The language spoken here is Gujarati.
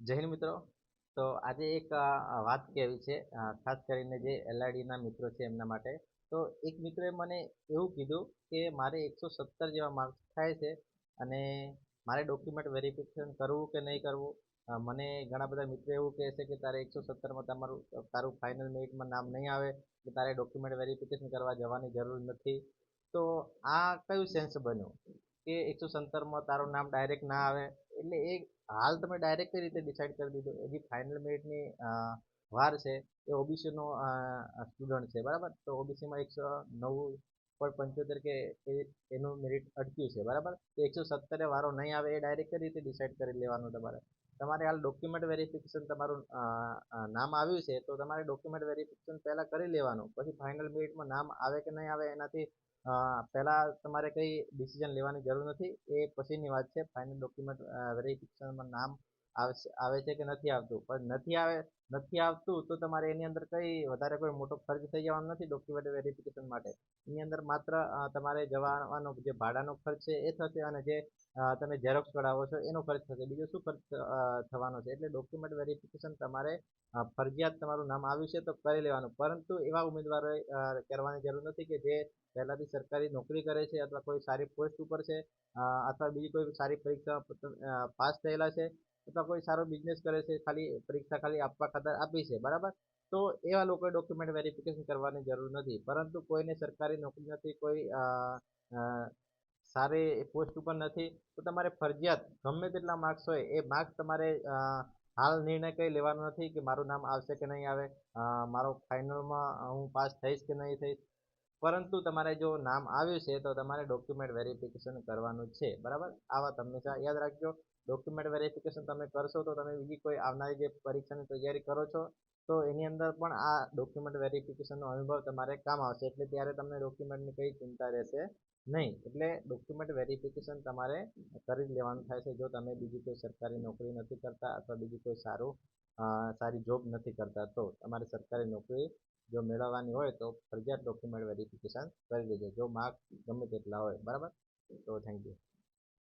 જય હિન્દ મિત્રો. તો આજે એક વાત કહેવી છે? ખાસ કરીને જે એલઆઈડીના મિત્રો છે એમના માટે. તો એક મિત્રોએ મને એવું કીધું કે મારે એકસો સત્તર જેવા માર્ક્સ થાય છે અને મારે ડોક્યુમેન્ટ વેરિફિકેશન કરવું કે નહીં કરવું? મને ઘણા બધા મિત્રો એવું કહે છે કે તારે એકસો સત્તરમાં તમારું તારું ફાઇનલ મેરિટમાં નામ નહીં આવે, કે તારે ડોક્યુમેન્ટ વેરિફિકેશન કરવા જવાની જરૂર નથી. તો આ કયું સેન્સ બન્યું? કે એકસો સત્તરમાં તારું નામ ડાયરેક્ટ ના આવે? એટલે એ હાલ તમે ડાયરેક્ટ કઈ રીતે ડિસાઇડ કરી દીધું. હજી ફાઇનલ મેરિટની વાર છે, એ ઓબીસીનો સ્ટુડન્ટ છે. બરાબર? તો ઓબીસીમાં એકસો નવ્વું પોઈન્ટ પંચોતેર કે એનું મેરિટ અટક્યું છે, બરાબર? તો એકસો સત્તરે વારો નહીં આવે એ ડાયરેક્ટ કઈ રીતે ડિસાઇડ કરી લેવાનું તમારે? તમારે હાલ ડોક્યુમેન્ટ વેરિફિકેશન તમારું નામ આવ્યું છે, તો તમારે ડોક્યુમેન્ટ વેરિફિકેશન પહેલાં કરી લેવાનું. પછી ફાઇનલ મેરિટમાં નામ આવે કે નહીં આવે એનાથી પહેલાં તમારે કંઈ ડિસિઝન લેવાની જરૂર નથી. એ પછીની વાત છે ફાઇનલ ડોક્યુમેન્ટ વેરિફિકેશનમાં નામ આવે છે કે નથી આવતું? પણ નથી આવે, નથી આવતું તો તમારે એની અંદર કંઈ વધારે કોઈ મોટો ખર્ચ થઈ જવાનો નથી ડોક્યુમેન્ટ વેરિફિકેશન માટે. એની અંદર માત્ર તમારે જવાનો જે ભાડાનો ખર્ચ છે એ થશે અને જે તમે ઝેરોક્સ કઢાવો છો એનો ખર્ચ થશે. બીજો શું ખર્ચ થવાનો છે? એટલે ડોક્યુમેન્ટ વેરિફિકેશન તમારે ફરજિયાત તમારું નામ આવ્યું છે તો કરી લેવાનું. પરંતુ એવા ઉમેદવારોએ કરવાની જરૂર નથી કે જે પહેલાંથી સરકારી નોકરી કરે છે અથવા કોઈ સારી પોસ્ટ ઉપર છે અથવા બીજી કોઈ સારી પરીક્ષા પાસ થયેલા છે અથવા કોઈ સારો બિઝનેસ કરે છે, ખાલી પરીક્ષા ખાલી આપવા ખાતર આપી છે, બરાબર? તો એવા લોકોએ ડોક્યુમેન્ટ વેરિફિકેશન કરવાની જરૂર નથી. પરંતુ કોઈને સરકારી નોકરી નથી, કોઈ સારી પોસ્ટ ઉપર નથી, તો તમારે ફરજિયાત, ગમે તેટલા માર્ક્સ હોય, એ માર્ક્સ તમારે હાલ નિર્ણય કંઈ લેવાનો નથી કે મારું નામ આવશે કે નહીં આવે મારો ફાઇનલમાં હું પાસ થઈશ કે નહીં થઈશ. પરંતુ તમારે જો નામ આવ્યું છે, તો તમારે ડોક્યુમેન્ટ વેરિફિકેશન કરવાનું છે. બરાબર? આ વાત યાદ રાખજો. ડોક્યુમેન્ટ વેરિફિકેશન તમે કરશો તો તમે બીજી કોઈ આવનારી જે પરીક્ષાની તૈયારી કરો છો, તો એની અંદર પણ આ ડોક્યુમેન્ટ વેરિફિકેશનનો અનુભવ તમારે કામ આવશે. એટલે ત્યારે તમને ડોક્યુમેન્ટની કંઈ ચિંતા રહેશે નહીં. એટલે ડોક્યુમેન્ટ વેરિફિકેશન તમારે કરી જ લેવાનું થાય છે. જો તમે બીજી કોઈ સરકારી નોકરી નથી કરતા અથવા બીજી કોઈ સારું સારી જોબ નથી કરતા, તો તમારે સરકારી નોકરી જો મેળવવાની હોય તો ફરજિયાત ડોક્યુમેન્ટ વેરિફિકેશન કરી લેજો. જો માર્ક ગમે તેટલા હોય, બરાબર? તો થેન્ક યુ